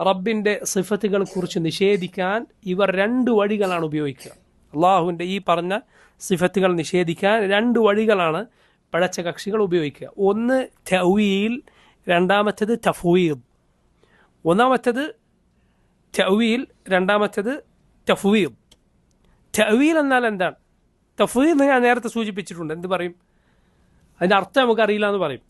റബ്ബിന്റെ സിഫത്തുകളെ കുറിച്ച് നിഷേധിക്കാൻ ഇവർ രണ്ട് വഴികളാണ് ഉപയോഗിക്കുക. അള്ളാഹുവിന്റെ ഈ പറഞ്ഞ സിഫത്തുകൾ നിഷേധിക്കാൻ രണ്ട് വഴികളാണ് പഴച്ച കക്ഷികൾ ഉപയോഗിക്കുക. ഒന്ന് തൗയിൽ രണ്ടാമത്തേത് തഫ്വീദ്. ഒന്നാമത്തേത് തൗയിൽ രണ്ടാമത്തേത് തഫ്വീദ്. തവീൽ എന്നാൽ എന്താണ്? എന്ന് ഞാൻ നേരത്തെ സൂചിപ്പിച്ചിട്ടുണ്ട്. എന്ത് പറയും? അതിന്റെ അർത്ഥം നമുക്ക് അറിയില്ല എന്ന് പറയും.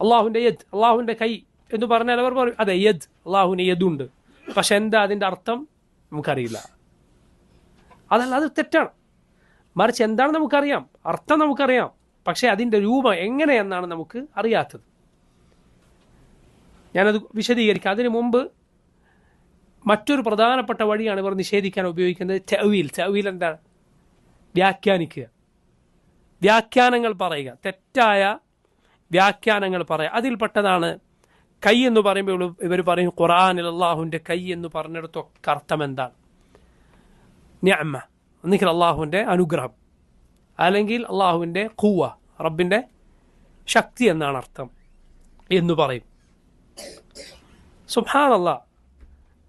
അള്ളാഹുവിന്റെ യദ് അള്ളാഹുവിന്റെ കൈ എന്ന് പറഞ്ഞാൽ അവർ പറയും അതെ യദ് അള്ളാഹുവിന് യദുണ്ട്. പക്ഷെ എന്താ അതിന്റെ അർത്ഥം? നമുക്കറിയില്ല. അതല്ല അത് തെറ്റാണ്. മറിച്ച് എന്താണ് നമുക്കറിയാം? അർത്ഥം നമുക്കറിയാം. പക്ഷെ അതിന്റെ രൂപം എങ്ങനെയെന്നാണ് നമുക്ക് അറിയാത്തത്. ഞാനത് വിശദീകരിക്കാം. അതിനു മുമ്പ് മറ്റൊരു പ്രധാനപ്പെട്ട വഴിയാണ് ഇവർ നിഷേധിക്കാൻ ഉപയോഗിക്കുന്നത് ചവിയിൽ ചവിയിൽ എന്താണ് വ്യാഖ്യാനിക്കുക. വ്യാഖ്യാനങ്ങൾ പറയുക. തെറ്റായ വ്യാഖ്യാനങ്ങൾ പറയുക. അതിൽപ്പെട്ടതാണ് കൈ എന്ന് പറയുമ്പോൾ ഇവർ പറയും ഖുറാനിൽ അള്ളാഹുവിന്റെ കൈ എന്ന് പറഞ്ഞിടത്തൊക്കെ അർത്ഥം എന്താണ്? ഞമ്മ ഒന്നിക്കൽ അള്ളാഹുവിന്റെ അനുഗ്രഹം. അല്ലെങ്കിൽ അള്ളാഹുവിന്റെ കൂവ റബ്ബിന്റെ ശക്തി എന്നാണ് അർത്ഥം എന്ന് പറയും. സുഹാനല്ല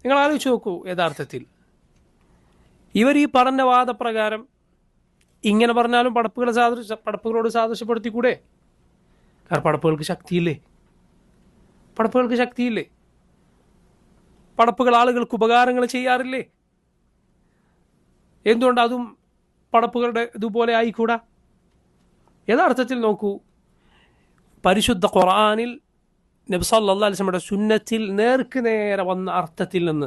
നിങ്ങൾ ആലോചിച്ച് നോക്കൂ യഥാർത്ഥത്തിൽ. ഇവർ ഈ പറഞ്ഞ വാദപ്രകാരം ഇങ്ങനെ പറഞ്ഞാലും പടപ്പുകളെ സാദൃശ്യ പടപ്പുകളോട് സാദൃശ്യപ്പെടുത്തിക്കൂടെ? കാരണം പടപ്പുകൾക്ക് ശക്തിയില്ലേ? പടപ്പുകൾക്ക് ശക്തിയില്ലേ? പടപ്പുകൾ ആളുകൾക്ക് ഉപകാരങ്ങൾ ചെയ്യാറില്ലേ? എന്തുകൊണ്ട് അതും പടപ്പുകളുടെ ഇതുപോലെ ആയിക്കൂടാ? യഥാർത്ഥത്തിൽ നോക്കൂ പരിശുദ്ധ ഖുർആാനിൽ നബ്സല്ലാസ്മയുടെ സുന്നത്തിൽ നേർക്ക് നേരെ വന്ന അർത്ഥത്തിൽ നിന്ന്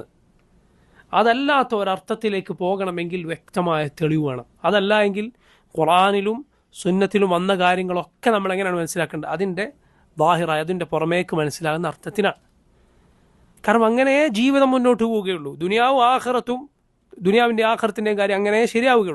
അതല്ലാത്ത ഒരർത്ഥത്തിലേക്ക് പോകണമെങ്കിൽ വ്യക്തമായ തെളിവ് വേണം. അതല്ല എങ്കിൽ ഖുറാനിലും സുന്നത്തിലും വന്ന കാര്യങ്ങളൊക്കെ നമ്മൾ എങ്ങനെയാണ് മനസ്സിലാക്കേണ്ടത്? അതിന്റെ ബാഹിറായ അതിന്റെ പുറമേക്ക് മനസ്സിലാകുന്ന അർത്ഥത്തിനാണ്. കാരണം അങ്ങനെ ജീവിതം മുന്നോട്ട് പോവുകയുള്ളൂ. ദുനിയാവും ആഹ്റത്തും ദുനിയാവിന്റെ ആഹ്റത്തിന്റെയും കാര്യം അങ്ങനെ ശരിയാവുകയുള്ളൂ.